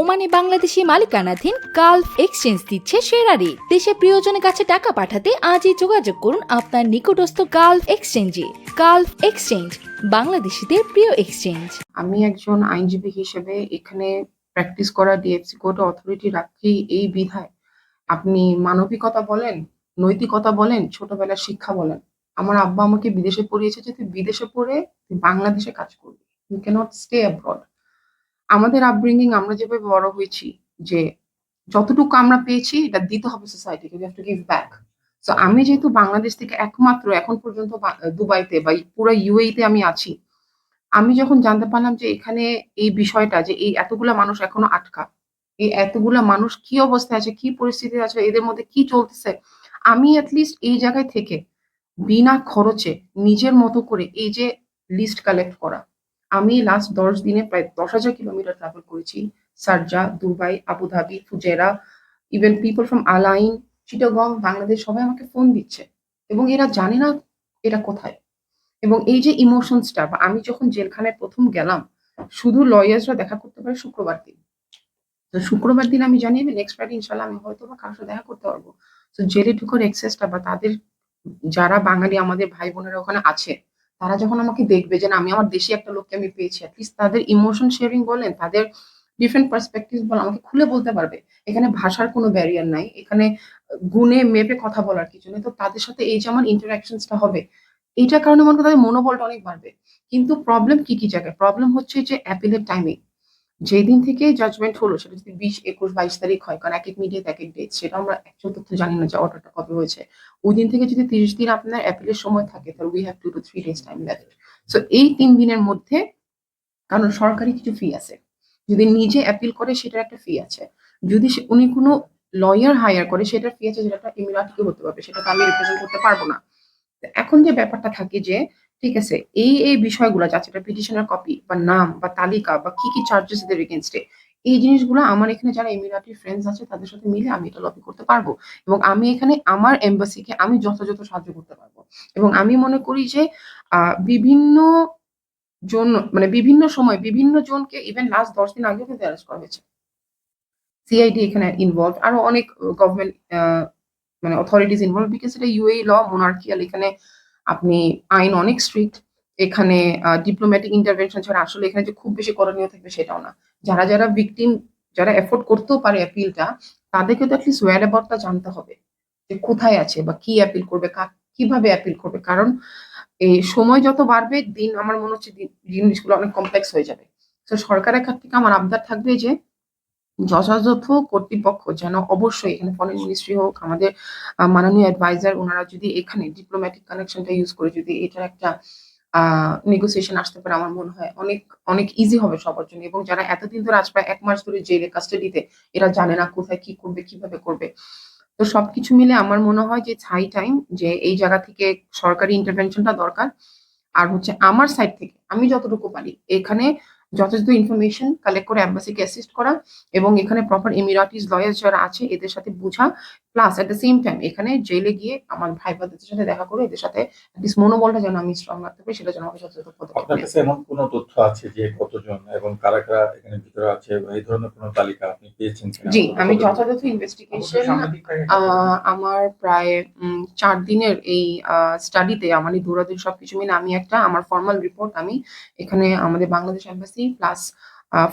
ওমানে বাংলাদেশি মালিকানাধীন Gulf exchange দিচ্ছে সেরা রেট দেশে প্রিয়জনের কাছে টাকা পাঠাতে আজই যোগাযোগ করুন আপনার নিকটস্থ গালফ এক্সচেঞ্জে। গালফ এক্সচেঞ্জ, বাংলাদেশিদের প্রিয় এক্সচেঞ্জ। আমি একজন আইনজীবী হিসেবে এখানে প্র্যাকটিস করা ডিএফসি কোর্ট অথরিটি রাখি এই বিধায়। আপনি মানবিকতা বলেন, নৈতিকতা বলেন, ছোটবেলার শিক্ষা বলেন। আমার আব্বা আমাকে বিদেশে পড়িয়েছে যে তুই বিদেশে পড়ে তুই বাংলাদেশে কাজ করবি। ইউ ক্যানট স্টে অ্যাব্রড আমাদের আপব্রিঙ্গিং আমরা যেভাবে বড় হয়েছি, যে যতটুকু আমরা পেয়েছি, এটা দিতে হবে সোসাইটিকে have to give back so আমি যেহেতু বাংলাদেশ থেকে একমাত্র এখন পর্যন্ত দুবাইতে বা পুরো ইউএইতে আমি আছি, আমি যখন জানতে পারলাম যে এখানে এই বিষয়টা, যে এই এতগুলা মানুষ এখনও আটকা, এই এতগুলা মানুষ কি অবস্থায় আছে, কি পরিস্থিতি আছে, এদের মধ্যে কি চলতেছে, আমি অ্যাটলিস্ট এই জায়গায় থেকে বিনা খরচে নিজের মতো করে এই যে লিস্ট কালেক্ট করা আমি লাস্ট দশ দিনে প্রায় দশ হাজার কিলোমিটার ট্রাভেল করেছি। Sharjah, Dubai, Abu Dhabi, Fujairah even people from Al Ain Chittagong Bangladesh সবাই আমাকে ফোন দিচ্ছে। এবং এরা জানে না এটা কোথায়। এবং এই যে ইমোশনসটা বা আমি যখন জেলখানায় প্রথম গেলাম, শুধু লয়ার্সরা দেখা করতে পারে শুক্রবার দিন। তো শুক্রবার দিন আমি জানি আমি নেক্সট ফ্রাইডে ইনশাল্লাহ আমি হয়তো বা কারোর সাথে দেখা করতে পারব। তো জেলে ঢুকার এক্সেসটা বা তাদের যারা বাঙালি, আমাদের ভাই বোনেরা ওখানে আছে তারা যখন আমাকে দেখবে যে না, আমি আমার দেশে একটা লোককে আমি পেয়েছি অ্যাটলিস্ট তাদের ইমোশন শেয়ারিং বলেন, তাদের ডিফারেন্ট পার্সপেক্টিভ বলেন আমাকে খুলে বলতে পারবে। এখানে ভাষার কোনো ব্যারিয়ার নাই, এখানে গুনে মেপে কথা বলার কিছু নেই। তো তাদের সাথে এই যেমন আমার ইন্টারাকশনসটা হবে, এইটার কারণে মনে করি তাদের মনোবলটা অনেক বাড়বে। কিন্তু প্রবলেম কি কি জায়গায়? প্রবলেম হচ্ছে যে অ্যাপিলের টাইমিং যেদিন থেকে জাজমেন্ট হলো সেটা যদি বিশ, একুশ, বাইশ তারিখ হয়, কারণ এক এক মিডিয়াতে এক এক ডেট সেটা আমরা অ্যাকচুয়াল তথ্য জানি না যে অর্ডারটা কবে হয়েছে। ওই দিন থেকে যদি তিরিশ দিন আপনার অ্যাপিলের সময় থাকে, তাহলে we have to two three days time left so এই তিন দিনের মধ্যে, কারণ সরকারি কিছু ফি আছে। যদি নিজে অ্যাপিল করে, সেটার একটা ফি আছে। যদি উনি কোনো লয়ার হায়ার করে, সেটার ফি আছে, যেটা ইমিরাটিকে হতে পারবে সেটা তো আমি রিপ্রেজেন্ট করতে পারব না। এখন যে ব্যাপারটা থাকে যে ঠিক আছে, এই এই বিষয়গুলো যাচ্ছে এটা পিটিশনের কপি বা নাম বা তালিকা বা কি কি চার্জেস এদের এগেনস্টে এই জিনিসগুলো আমার এখানে যারা এমিরাটি ফ্রেন্ডস আছে, তাদের সাথে মিলে আমি এটা লবি করতে পারব। এবং আমি এখানে আমার এম্বাসিকে আমি যথাযথ সাহায্য করতে পারব। এবং আমি মনে করি যে বিভিন্ন জন মানে বিভিন্ন সময় বিভিন্ন জনকে ইভেন লাস্ট দশ দিন আগেও কিন্তু অ্যারেস্ট করা হয়েছে। সিআইডি এখানে ইনভলভ আরও অনেক গভর্নমেন্ট মানে অথরিটিস ইনভলভ বিকজ এটা ইউএই ল মোনার্কিয়াল এখানে আপনি আইন অনেক স্ট্রিক্ট এখানে ডিপ্লোম্যাটিক ইন্টারভেনশন ছাড়া আসলে এখানে যে খুব বেশি করণীয় থাকবে সেটাও না। যারা যারা ভিকটিম যারা এফোর্ড করতেও পারে অ্যাপিলটা তাদেরকে তো অ্যাটলিস্ট ওয়ার অ্যাবাউটটা জানতে হবে। যে কোথায় আছে বা কি অ্যাপিল করবে কীভাবে অ্যাপিল করবে? কারণ এই সময় যত বাড়বে, দিন, আমার মনে হচ্ছে জিনিসগুলো অনেক কমপ্লেক্স হয়ে যাবে। তো সরকারের কাছ থেকে আমার আবদার থাকবে যে যথাযথ কর্তৃপক্ষ যেন অবশ্যই এখানে ফরেন মিনিস্ট্রি হোক, আমাদের মাননীয় অ্যাডভাইজার ওনারা যদি এখানে ডিপ্লোম্যাটিক কানেকশনটা ইউজ করে যদি এটার একটা নেগোসিয়েশন আসতে পারে আমার মনে হয় অনেক অনেক ইজি হবে সবার জন্য। এবং যারা এতদিন ধরে আজ প্রায় এক মাস ধরে জেলে কাস্টাডিতে এরা জানে না কোথায় কি করবে, কীভাবে করবে। তো সবকিছু মিলে আমার মনে হয় যে হাই টাইম যে এই জায়গা থেকে সরকারি ইন্টারভেনশনটা দরকার। আর হচ্ছে আমার সাইড থেকে আমি যতটুকু পারি, এখানে যথাযথ ইনফরমেশন কালেক্ট করে অ্যাম্বাসিকে অ্যাসিস্ট করা এবং এখানে প্রপার এমিরাটিস লয়ার্স যারা আছে এদের সাথে বোঝা। Plus at the same time এখানে জেলে গিয়ে আমার ভাই বোনদের সাথে দেখা করে এদের সাথে অ্যাটলিস্ট মনোবলটা যেন আমি স্ট্রং রাখতে পারি সেটা যেন আমাকে যথাযথ পদক্ষেপ আপনার কাছে এমন কোনো তথ্য আছে যে কতজন এবং কারা কারা এখানে ভিতরে আছে এই ধরনের কোনো তালিকা আপনি পেয়েছেন জি আমি? যথাযথ ইনভেস্টিগেশন আমার প্রায় উম, চার দিনের এই স্টাডিতে আমার এই দৌড়াদৌড়ি সবকিছু মিলে আমি একটা আমার ফর্মাল রিপোর্ট আমি এখানে আমাদের Bangladesh embassy plus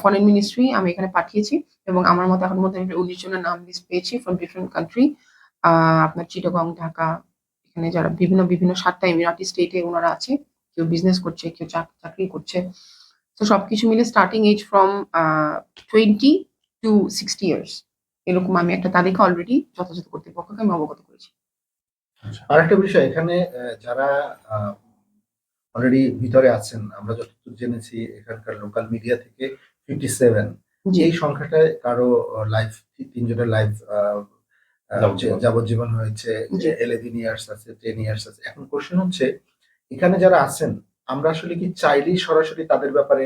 foreign ministry আমি এখানে পাঠিয়েছি এবং আমার মতো এখন মধ্যে উনিশ জনের নাম লিস্ট পেয়েছি ফ্রম ডিফারেন্ট কান্ট্রি আপনার চিটাগং ঢাকা এখানে যারা বিভিন্ন বিভিন্ন সাতটা এমিরাটি স্টেটে ওনারা আছে, কেউ বিজনেস করছে, কেউ চাক- চাকরি করছে তো সবকিছু মিলে starting age from twenty to sixty years এরকম আমি একটা তালিকা অলরেডি যথাযথ কর্তৃপক্ষকে আমি অবগত করেছি আচ্ছা। আরেকটা বিষয়, এখানে যারা অলরেডি ভিতরে আছেন। আমরা যতটুকু জেনেছি এখানকার লোকাল মিডিয়া থেকে ফিফটি সেভেন এই সংখ্যাটায় কারও লাইফ তিনজনের লাইফ যাবজ্জীবন। যাবজ্জীবন হয়েছে জি। ইলেভেন ইয়ার্স আছে টেন ইয়ার্স আছে। এখন কোশ্চেন হচ্ছে এখানে যারা আছেন আমরা আসলে কি চাইলেই সরাসরি তাদের ব্যাপারে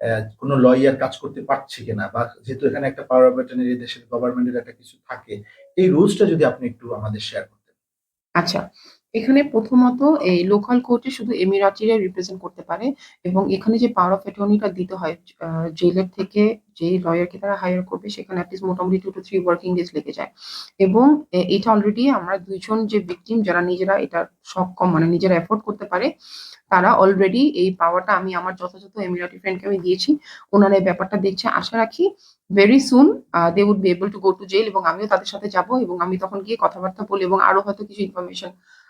আহ, কোনো লয়ার কাজ করতে পারছি কিনা? বা যেহেতু এখানে একটা পাওয়ার ব্যাটনের দেশের গভর্নমেন্টের একটা কিছু থাকে এই রুলসটা যদি আপনি একটু আমাদের শেয়ার করতেন। আচ্ছা এখানে প্রথমত এই লোকাল কোর্টে শুধু এমিরাটিরা রিপ্রেজেন্ট করতে পারে এবং এখানে যে পাওয়ার অফ অ্যাটর্নিটা দিতে হয় জেলের থেকে যে লয়ারকে তারা হায়ার করবে, সেখানে অ্যাটলিস্ট মোটামুটি two to three working days লেগে যায়। এবং এটা অলরেডি আমরা দুইজন যে ভিকটিম যারা নিজেরা এটা সক্ষম মানে নিজেরা এফোর্ড করতে পারে, তারা অলরেডি এই পাওয়ারটা আমি আমার যথাযথ এমিরাটি ফ্রেন্ডকে আমি দিয়েছি, ওনারা এই ব্যাপারটা দেখছে। আশা রাখি very soon they would be able to go to jail এবং আমিও তাদের সাথে যাব এবং আমি তখন গিয়ে কথাবার্তা বলি এবং আরও হয়তো কিছু ইনফরমেশন